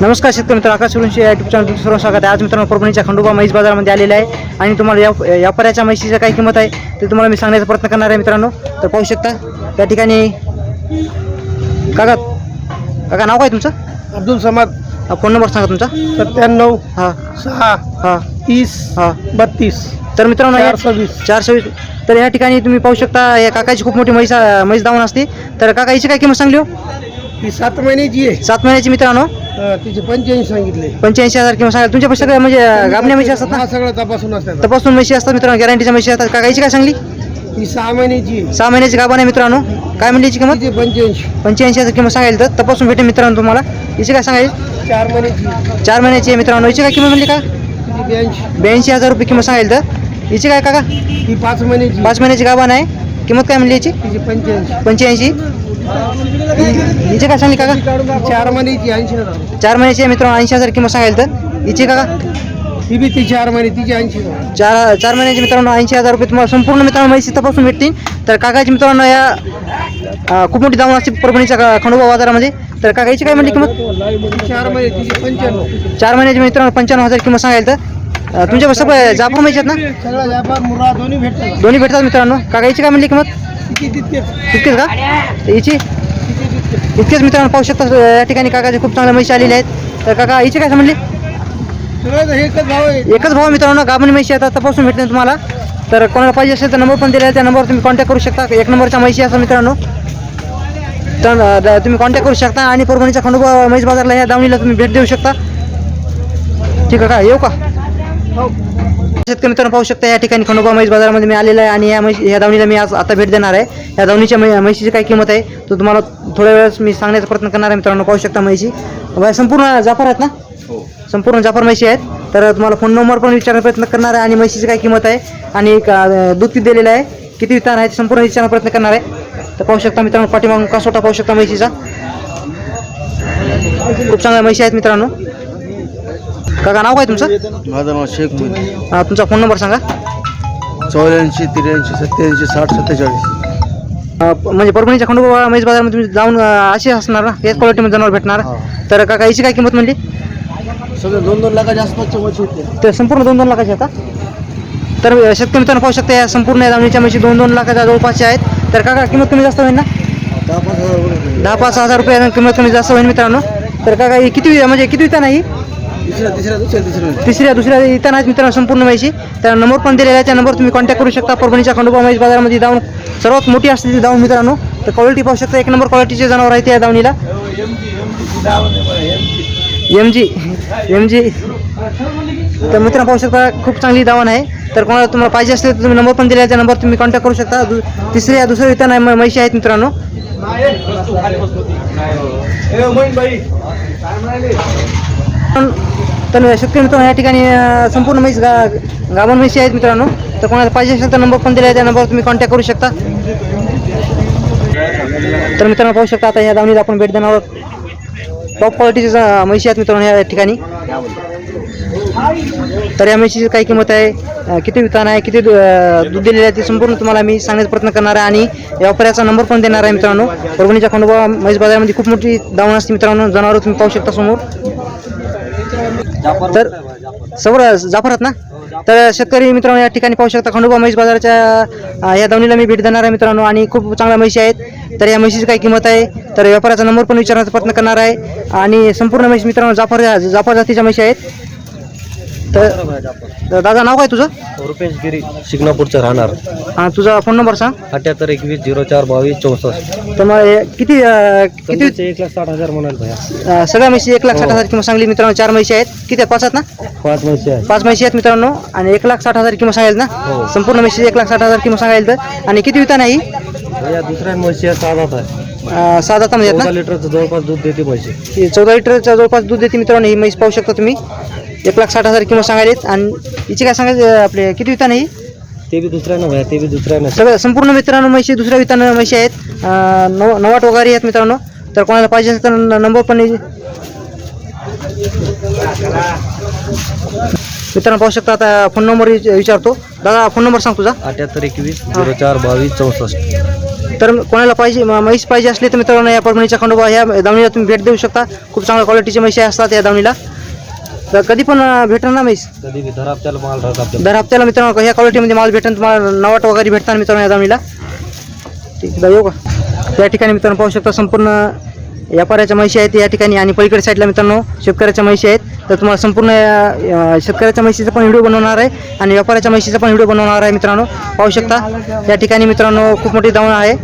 नमस्कार शेतकरी मित्र आकाश सुरुंशी या युट्यूब चॅनल सर्व स्वागत आहे. आज मित्रांनो परभणीच्या खंडोबा म्हैस बाजारामध्ये आलेला आहे आणि तुम्हाला या व्यापाऱ्याच्या म्हशीची काय किंमत आहे ते तुम्हाला मी सांगण्याचा प्रयत्न करणार आहे मित्रांनो. तर पाहू शकता त्या ठिकाणी काका काका नाव काय तुमचं? अब्दुल समाद. हा, फोन नंबर सांगा तुमचा. सत्त्याण्णव हां. सहा हां. तीस हां. बत्तीस तर मित्रांनो या- चार सव्वीस चार सव्वीस तर या ठिकाणी तुम्ही पाहू शकता या काकाची खूप मोठी म्हैस म्हैस दावण असते. तर काका हिची काय किंमत सांगली हो? सात महिन्याची आहे. सात महिन्याची मित्रांनो? अं, तिचे पंच्याऐंशी सांगितले. पंच्याऐंशी हजार किंमत सांगा तुमच्या सगळ्या म्हणजे गाबण्या म्हशी असतात ना? हा सगळं तपासून असतात. तपासून म्हशी असतात मित्रांनो गॅरंटीच्या म्हशी असतात. काका हिची काय सांगली? ही सहा महिन्याची आहे. सहा महिन्याची गाभा आहे मित्रांनो. काय म्हणली याची किंमत? तिचे पंच्याऐंशी. पंच्याऐंशी हजार किंमत सांगायला तर तपासून भेटेल मित्रांनो तुम्हाला. हिची काय सांगायची? चार महिन्याची चार महिन्याची आहे मित्रांनो. हिची काय किंमत म्हणली का तिची ब्याऐंशी. ब्याऐंशी हजार रुपये किंमत सांगायला तर. हिची काय काका? ही पाच महिन्याची पाच महिन्याची गाभा आहे. किंमत काय म्हणली याची? तिची पंच्याऐंशी. पंच्याऐंशी. हिची काय सांगली काका? चार महिन्याची ऐंशी चार महिन्याची आहे मित्रांनो ऐंशी हजार किंमत सांगायला तर. हिची काका? ही बी ती चार महिने तिची ऐंशी चार चार महिन्याची मित्रांनो ऐंशी हजार रुपये तुम्हाला संपूर्ण मित्रांनो माहिती तपासून भेटतील. तर काकाची मित्रांनो या खूप मोठी दावण असते परभणीच्या खंडोबा बाजारामध्ये. तर काकाची काय म्हणली किंमत? चार महिने तिची पंच्याण्णव. चार महिन्याची मित्रांनो पंच्याण्णव हजार किंमत सांगायला तर. तुमच्या सगळं जाफर माहिती आहेत ना? दोन्ही भेटतात. दोन्ही भेटतात मित्रांनो. काकाची काय म्हणली किंमत? तितकेच का? हिची तितकेच इतकेच मित्रांनो पाहू शकता या ठिकाणी काकाचे खूप चांगल्या म्हशी आलेले आहेत. तर काका हिची काय म्हणली हे एकच भाव मित्रांनो गाभणी म्हशी आता तपासून भेटतील तुम्हाला. तर कोणाला पाहिजे असेल तर नंबर पण दिलेला आहे त्या नंबरवर तुम्ही कॉन्टॅक्ट करू शकता. एक नंबरच्या म्हशी असं मित्रांनो. तर तुम्ही कॉन्टॅक्ट करू शकता आणि परभणीच्या खंडोबा म्हैस बाजारला ह्या दावणीला तुम्ही भेट देऊ शकता. ठीक आहे का? येऊ का? शेतकरी मित्रांनो पाहू शकता या ठिकाणी खंडोबा म्हैस बाजारामध्ये मी आलेला आहे आणि या म्हैस ह्या दावणीला मी आज आता भेट देणार आहे. या दावणीच्या मै म्हशीची काय किंमत आहे तो तुम्हाला थोड्या वेळेस मी सांगण्याचा प्रयत्न करणार आहे मित्रांनो पाहू शकता म्हैशी. संपूर्ण जाफर आहेत ना? संपूर्ण जाफर म्हशी आहेत. तर तुम्हाला फोन नंबर पण विचारण्याचा प्रयत्न करणार आहे आणि म्हशीची काय किंमत आहे आणि दूध किती दिलेलं आहे किती वितान आहे ते संपूर्ण विचारण्याचा प्रयत्न करणार आहे. तर पाहू शकता मित्रांनो पाठीमागून कासोटा पाहू शकता म्हशीचा. खूप चांगल्या म्हशी आहेत मित्रांनो. काका नाव काय तुमचं? माझं नाव शेख मोदी अं, तुमचा फोन नंबर सांगा. चौऱ्याऐंशी त्र्याऐंशी सत्याऐंशी साठ सत्तेचाळीस. अं, प- म्हणजे परभणीच्या खंडोबा म्हैस बाजारामध्ये तुम्ही जाऊन अं, अशी असणार ना? याच क्वालिटीमध्ये जनावर भेटणार. तर काका याची काय किंमत म्हणली? सगळं दोन दोन लाखाच्या आसपासच्या मच्छी होते. संपूर्ण दोन दोन लाखाचे आहेत का? तर शेतकरी मित्रांनो पाहू शकता या संपूर्ण या दामणीच्या म्हशी दोन दोन लाखाच्या जवळपासच्या आहेत. तर काका किंमत कमी जास्त होईल ना? दहा पाच हजार रुपये. दहा पाच हजार रुपये किंमत कमी जास्त होईल मित्रांनो. तर काका ही किती म्हणजे किती वितान आहे ही? तिसऱ्या दुसऱ्या इथं आहेत मित्रांनो संपूर्ण म्हैशी. त्या नंबर पण दिलेला आहे. त्या नंबर तुम्ही कॉन्टॅक्ट करू शकता. परभणीच्या खंडोबा म्हैस बाजारामध्ये जाऊन सर्वात मोठी असते ती दावण मित्रांनो. तर क्वालिटी पाहू शकता. एक नंबर क्वालिटीचे जनावर आहे त्या दावणीला एम जी एम जी तर मित्रांनो पाहू शकता खूप चांगली दावण आहे. तर कोणाला तुम्हाला पाहिजे असेल तर तुम्ही नंबर पण दिला आहे. त्या नंबर तुम्ही कॉन्टॅक्ट करू शकता. दु तिसऱ्या दुसऱ्या इथं नाही म्हैशी आहेत मित्रांनो. पण- तर शेतकरी मित्रांनो या ठिकाणी संपूर्ण म्हैस गा गाभण म्हैशी आहेत मित्रांनो. तर कोणाला पाहिजे असेल तर नंबर पण दिला आहे त्या नंबरवर तुम्ही कॉन्टॅक्ट करू शकता. तर मित्रांनो पाहू शकता आता या दावणीला आपण भेट देणार आहोत. टॉप क्वालिटीचे म्हैशी आहेत मित्रांनो या ठिकाणी. तर या म्हशीची काय किंमत आहे? किती वितान आहे? किती दूध दिलेलं आहे ते संपूर्ण तुम्हाला मी सांगण्याचा प्रयत्न करणार आहे आणि व्यापाऱ्याचा नंबर पण देणार आहे मित्रांनो. परभणीच्या खंडोबा म्हैस बाजारामध्ये खूप मोठी दावण असते मित्रांनो. जनावर तुम्ही पाहू शकता समोर. तर सगळं जाफरात ना? तर शेतकरी मित्रांनो या ठिकाणी पाहू शकता खंडोबा म्हैस बाजाराच्या या दावणीला मी भेट देणार आहे मित्रांनो. आणि खूप चांगल्या म्हशी आहेत. तर या म्हशीची काय किंमत आहे? तर व्यापाराचा नंबर पण विचारण्याचा प्रयत्न करणार आहे. आणि संपूर्ण म्हैस मित्रांनो जाफर जाफर जातीच्या म्हशी आहेत. तर तर दादा नाव काय तुझं? रुपेश गिरी शिंगणापूरचं राहणार. हां तुझा फोन नंबर सांग. अठ्याहत्तर एकवीस झिरो चार बावीस चौसष्ट. तर मग हे किती अं, किती किती एक लाख साठ हजार म्हणाल भैया. अं, सगळ्या म्हशी एक लाख साठ हजार किंमत सांगली मित्रांनो चार म्हशी आहेत. किती आहेत? पाच आहेत ना? पाच म्हशी आहे पाच म्हशी आहेत मित्रांनो आणि एक लाख साठ हजार किंमत सांगायला ना? संपूर्ण म्हशी एक लाख साठ हजार किंमत सांगायला तर. आणि किती विता नाही? भैया दुसऱ्या म्हशी आहे सात आहे आता म्हणजे चौदा आहेत लिटरचं जवळपास दूध देते म्हशी. ना ही चौदा लिटरच्या जवळपास दूध देते मित्रांनो ही म्हैस पाहू शकता तुम्ही. एक लाख साठ हजार किंमत सांगायलेत आणि हिची काय सांगायचं आपले किती विता नाही ते बी दुसऱ्यानं भैया ते बी दुसऱ्यानं सगळं संपूर्ण मित्रांनो म्हशी दुसऱ्या वितानं म्हशी आहेत. अं, नव नवाट वगैरे आहेत मित्रांनो. तर कोणाला पाहिजे असेल तर न- नंबर पण मित्रांनो पाहू शकता आता फोन नंबर विचारतो. दादा फोन नंबर सांग तुझा. अठ्याहत्तर एकवीस झिरो चार बावीस चौसष्ट. तर कोणाला पाहिजे म- म्हैस पाहिजे असली तर मित्रांनो या परभणीच्या खंडोबा ह्या दावणीला तुम्ही भेट देऊ शकता. खूप चांगल्या क्वालिटीचे म्हशी असतात या दावणीला. तर कधी पण भेटणार ना म्हैस कधी बी धर आपल्याला माल राहत आपल्याला दर हप्त्याला मित्रांनो ह्या क्वालिटीमध्ये माल भेटेल तुम्हाला नवाट वगैरे भेटतात मित्रांनो या दावणीला ठीक आहे येऊ का? या ठिकाणी मित्रांनो पाहू शकता संपूर्ण व्यापाऱ्याच्या म्हशी आहेत या ठिकाणी आणि पलीकडे साईडला मित्रांनो शेतकऱ्याच्या म्हशी आहेत. तर तुम्हाला संपूर्ण शेतकऱ्याच्या म्हशीचा पण व्हिडिओ बनवणार आहे आणि व्यापाऱ्याच्या म्हशीचा पण व्हिडिओ बनवणार आहे मित्रांनो. पाहू शकता या ठिकाणी मित्रांनो खूप मोठी दावण आहे.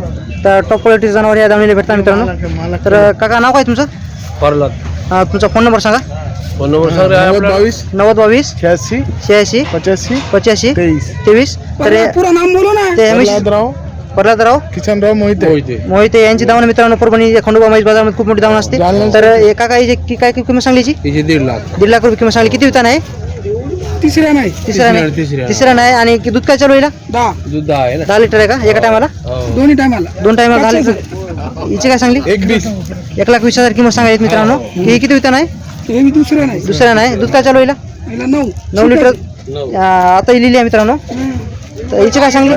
तर टॉप क्वालिटी जनावर या दावणीला भेटतात मित्रांनो. तर काका नाव काय तुमचं? परला अं, तुमचा फोन नंबर सांगा. फोन नंबर सांग नव्वद बावीस. नव्वद बावीस. शहाऐंशी. शहाऐंशी. पचासी. पच्याऐंशी तेवीस. तेवीस. तर हे- पुरा नाम बोलो ना. ते म्हशी प्रल्हादराव. प्रल्हादराव. किचनराव मोहिते. मोहिते. यांची दावण मित्रांनो परभणी खंडोबा म्हैस बाजारामध्ये खूप मोठी दावण असते. जालना- तर एका काही की काय किंमत सांगलीची तिचे दीड लाख. दीड लाख रुपये किंमत सांगली. किती वितान आहे? तिसऱ्या नाही. तिसरा नाही. तिसऱ्या. तिसरा नाही. आणि की दूध काय चालू आहे दहा. दूध आहे ना. दहा लिटर आहे का? एका टायमाला? दोन्ही टायमाला. दोन टायमाला दहा लिटर. हिची काय सांगली? एक वीस एक लाख वीस हजार किंमत सांगायची मित्रांनो. ही. किती वितान आहे? हे दुसऱ्या नाही. दुसरा नाही. दूध काय चालू हिला? याला नऊ. नऊ लिटर. आता ही लिहिली आहे मित्रांनो. तर हिची काय सांगली?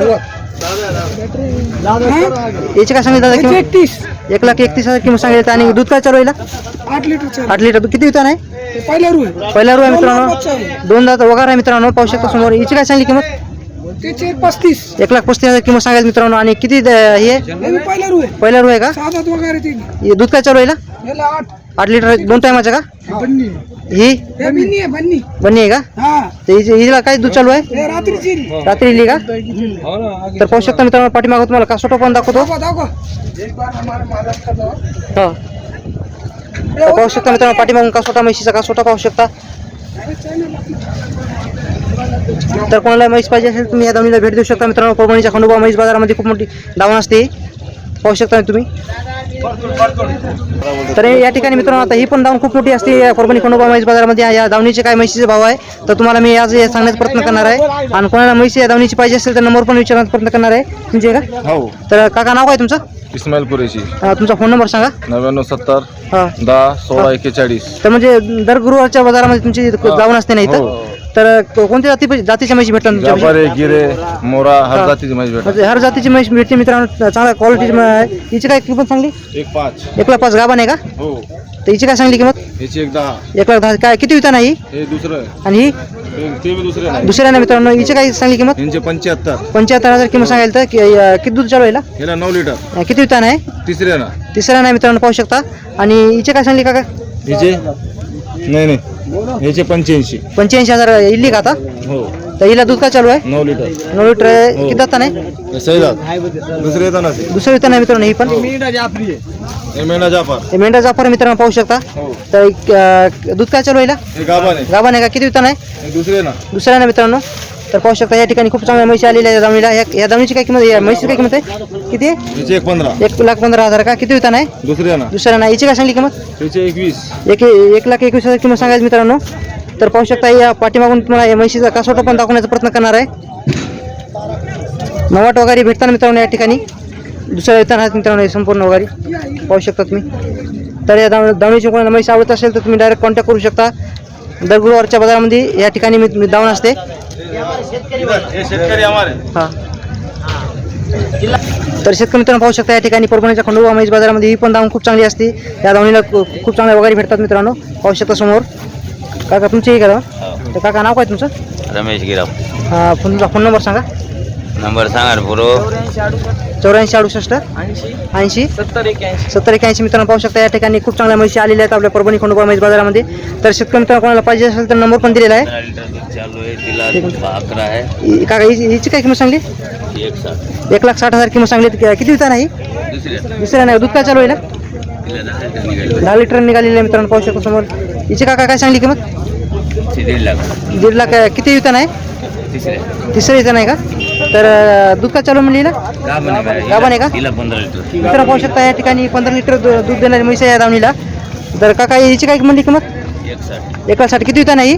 याची काय सांगली दादा किंमत? एकतीस. एक लाख एकतीस हजार किंमत सांगितली आणि दूध काय चालू आहे हिला? आठ लिटर आठ लिटर. किती वितान आहे? पहिला रू आहे. पहिला रू आहे मित्रांनो. दोन दात वगार आहे मित्रांनो. पाहू शकता समोर. हिची काय सांगली किंमत? त्याचे पस्तीस. एक लाख पस्तीस हजार किंमत सांगायची मित्रांनो. आणि किती द- हे? आहे? हे बी पहिला रू आहे. पहिला रू आहे का? सात आठ वगैरे ते. हे दूध काय चालू आहे हिला? याला आठ. आठ लिटर दोन टायमाचं का? बन्नी. ही? हे बन्नी आहे बन्नी. बन्नी आहे का? हा. तर हिची- हिला काय दूध चालू आहे? हे रात्रीची रात्री लिहिली का? हो ना तर पाहू शकता मित्रांनो पाठीमागं तुम्हाला कासोटा पण दाखवतो? दाखवा दाखवा. एक बार हमारे मालक का दवा. हा. तर पाहू शकता मित्रांनो पाठीमागून कासोटा म्हशीचा कासोटा पाहू शकता? तर कोणाला म्हैस पाहिजे असेल तुम्ही या दावणीला भेट देऊ शकता मित्रांनो. परभणीच्या खंडोबा म्हैस बाजारामध्ये खूप मोठी दावण असते. पाहू शकता तुम्ही? तर या ठिकाणी मित्रांनो आता ही पण दावण खूप मोठी असते. या परभणी खंडोबा म्हैस बाजारामध्ये या दावणीचे काय म्हशीचे भाव आहे तर तुम्हाला मी आज हे सांगण्याचा प्रयत्न करणार आहे. आणि कोणाला म्हैस या दावणीची पाहिजे असेल तर नंबर पण विचारण्याचा प्रयत्न करणार आहे. तुमचे का? हो. तर काका नाव काय तुमचं? इस्माईल कुरेशी. तुमचा फोन नंबर सांगा. नव्याण्णव सत्तर दहा सोळा एक्केचाळीस. तर म्हणजे दर गुरुवारच्या बाजारामध्ये तुमची जाऊन असते नाही हो. तर को- कोणत्या जाती जातीच्या म्हशी भेटतात? व्यापारी गिरे मोरा. हर जातीची भेटतात. म्हणजे हर जातीची म्हैस भेटते मित्रांनो चांगल्या क्वालिटीची आहे. हिची काय किंमत सांगली? एक पाच. एक लाख पाच गाभा नाही का? हो. तर हिची काय सांगली किंमत? ह्याची एक दहा. एक लाख दहा. काय किती विता नाही हे दुसरं आणि ही? हे- ते बी दुसरे नाही. दुसऱ्या नाही मित्रांनो. हिची काय सांगली किंमत? यांचे पंच्याहत्तर. पंच्याहत्तर हजार किंमत सांगायला तर कि- अं, किती दूध चालू आहे हिला? नऊ लिटर. अं, किती विता नाही तिसरे ना तिसऱ्या नाही मित्रांनो पाहू शकता. आणि हिचे काय सांगली काका? ह्याचे नाही नाही. ह्याचे पंच्याऐंशी. पंच्याऐंशी हजार इल्ली का आता? हो. तर हिला दूध काय चालू आहे? नऊ लिटर. नऊ लिटर आहे. किती जाता नाही? दुसरे येतात ना ते दुसरं विता नाही मित्रांनो ही पण. हे मेना जाफर हे मेंढा जाफर. मित्रांनो पाहू शकता. हो. तर अं, दूध काय चालू आहे हिला? हे गाभा नाही गाभा नाही का? किती वितान आहे? हे दुसरे ना. दुसऱ्या ना मित्रांनो? तर पाहू शकता या ठिकाणी खूप चांगल्या म्हशी आलेल्या या दावणीला या दावणीची काय किंमत या म्हशीची काय किंमत आहे? किती आहे? एक पंधरा. एक लाख पंधरा हजार का? किती वितान आहे? दुसरे ना दुसऱ्या ना हिची काय सांगली किंमत? एकवीस एक एक लाख एकवीस हजार किंमत सांगायची मित्रांनो. तर पाहू शकता या पाठीमागून तुम्हाला या म्हशीचा कासोटा पण दाखवण्याचा प्रयत्न करणार आहे. नवाट वगैरे भेटताना मित्रांनो या ठिकाणी. दुसऱ्या वितान आहेत मित्रांनो हे संपूर्ण वगैरे. पाहू शकता तुम्ही. तर या दाव दावणीची कोणाला म्हैस आवडत असेल तर तुम्ही डायरेक्ट कॉन्टॅक्ट करू शकता. दर गुरुवारच्या बाजारामध्ये या ठिकाणी मी मी दावण असते. हे शेतकरी हमारे हां. तर शेतकरी मित्रांनो पाहू शकता या ठिकाणी परभणीच्या खंडोबा म्हैस बाजारामध्ये ही पण दावण खूप चांगली असते. या दावणीला खू- खूप चांगल्या वगैरे भेटतात मित्रांनो. पाहू शकता समोर. काका तुमची ही करा. तर काका नाव काय तुमचं? रमेश गिराव हा, तुमचा फोन नंबर सांगा. नंबर सांगा पुरो. चौऱ्याऐंशी अडुसष्ट. ऐंशी. सत्तर एक्याऐंशी मित्रांनो पाहू शकता या ठिकाणी खूप चांगल्या म्हशी आलेल्या आहेत आपल्या परभणी खंडोबा म्हैस बाजारामध्ये. तर शेतकरी मित्रांनो कोणाला पाहिजे असेल तर नंबर पण दिलेला आहे. अकरा हि- काका हिची हिची काय किंमत सांगली? एक लाख साठ हजार किंमत सांगली. कि- किती विता नाही? दुसऱ्या नाही. दूध काय चालू आहे ना? दहा लिटर निघालेली आहे मित्रांनो पाहू शकतो समोर. हिची काका काय सांगली किंमत? दीड लाख. दीड लाख किती विता नाही? तिसऱ्या तिसरं विता नाही का? तर दूध काय चालू म्हणली ना गाभण आहे आहे का? मित्रांनो पाहू शकता या ठिकाणी पंधरा लिटर दूध देणारी म्हैस आहे या दावणीला तर काका हिची काय म्हणली किंमत? एक साठ एका साठी किती विता नाही?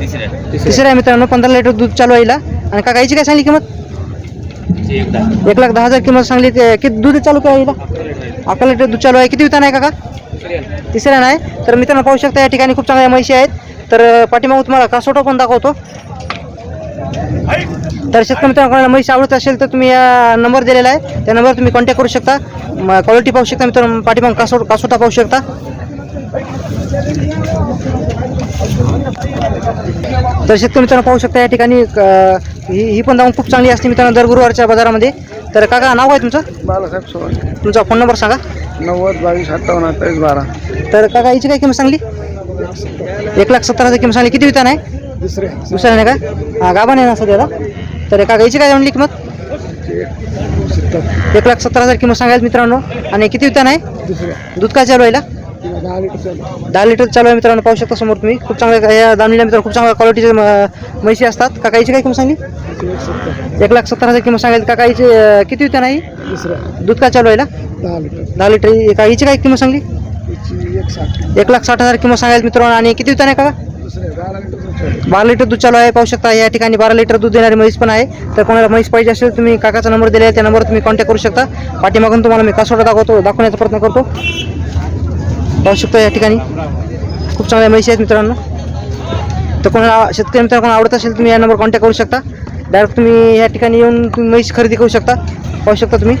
तिसऱ्या. तिसरं आहे मित्रांनो पंधरा लिटर दूध चालू आहे आणि काका हिची काय सांगली किंमत? एक लाख दहा हजार किंमत सांगली. ते किती दूध चालू काय हिला? अकरा लिटर दूध चालू आहे. किती विता नाही काका? तिसऱ्या नाही. तर मित्रांनो पाहू शकता या ठिकाणी खूप चांगल्या म्हशी आहेत. तर पाठीमागून तुम्हाला कासोटा पण दाखवतो. तर शेतकरी मित्रांनो म्हैस आवडत असेल तर तुम्ही या नंबर दिलेला आहे. त्या नंबरवर तुम्ही कॉन्टॅक्ट करू शकता. क्वालिटी पाहू शकता मित्रांनो पाठीमाग कासो कासोटा पाहू शकता. तर शेतकरी मित्रांनो पाहू शकता या ठिकाणी ही ही पण दावण खूप चांगली असते मित्रांनो दर गुरुवारच्या बाजारामध्ये. तर काका नाव काय तुमचं? बाळासाहेब सोळा तुमचा फोन नंबर सांगा. नव्वद बावीस अठ्ठावन्न अठ्ठावीस बारा. तर काका हिची काय किंमत सांगली? एक लाख सत्तर हजार किंमत सांगली. किती वितान आहे? दुसरे. दुसऱ्या नाही का? हा गाभा नाही ना सध्याला? तर काका हिची काय म्हणली किंमत? एक लाख सत्तर हजार किंमत सांगायला मित्रांनो. आणि किती वितान आहे? दूध काय चालू आहे? दहा लिटर चालू आहे. मित्रांनो पाहू शकता समोर तुम्ही. खूप चांगल्या या दामणीला मित्रांनो खूप चांगल्या क्वालिटीचे म्हशी असतात. काका हिची काय किंमत सांगली? एक लाख सत्तर हजार किंमत सांगायला काका हिची अं, किती वितान आहे? दूध काय चालू आहे? दहा लिटर. ही- का हिची काय किंमत सांगली? एक एक लाख साठ हजार किंमत सांगायला मित्रांनो. आणि किती वितान आहे काका? दुसरे बारा लिटर दूध चालू आहे. पाहू शकता या ठिकाणी बारा लिटर दूध देणारी म्हैस पण आहे. तर कोणाला म्हैस पाहिजे असेल तुम्ही काकाचा नंबर दिला आहे त्या नंबरवर तुम्ही कॉन्टॅक्ट करू शकता. पाठीमागून तुम्हाला मी कासोडा दाखवतो दाखवण्याचा प्रयत्न करतो. पाहू शकता या ठिकाणी खूप चांगल्या म्हैशी आहेत मित्रांनो. तर कोणाला शेतकरी मित्रांनो कोणाला आवडत असेल तुम्ही या नंबर कॉन्टॅक्ट करू शकता. डायरेक्ट तुम्ही या ठिकाणी येऊन तुम्ही म्हैस खरेदी करू शकता. पाहू शकता तुम्ही.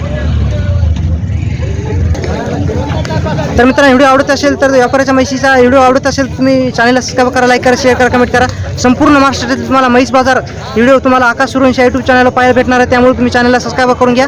तर मित्रांनो व्हिडिओ आवडत असेल तर व्यापाराच्या म्हैशीचा व्हिडिओ आवडत असेल तुम्ही चॅनलला सबस्क्राईब करा लाईक करा शेअर करा कमेंट करा. संपूर्ण महाराष्ट्रातील तुम्हाला म्हैस बाजार व्हिडिओ तुम्हाला आकाश सुरवंशी यूट्यूब चॅनलला पाहायला भेटणार आहे. त्यामुळे तुम्ही चॅनलला सबस्क्राईब करून घ्या.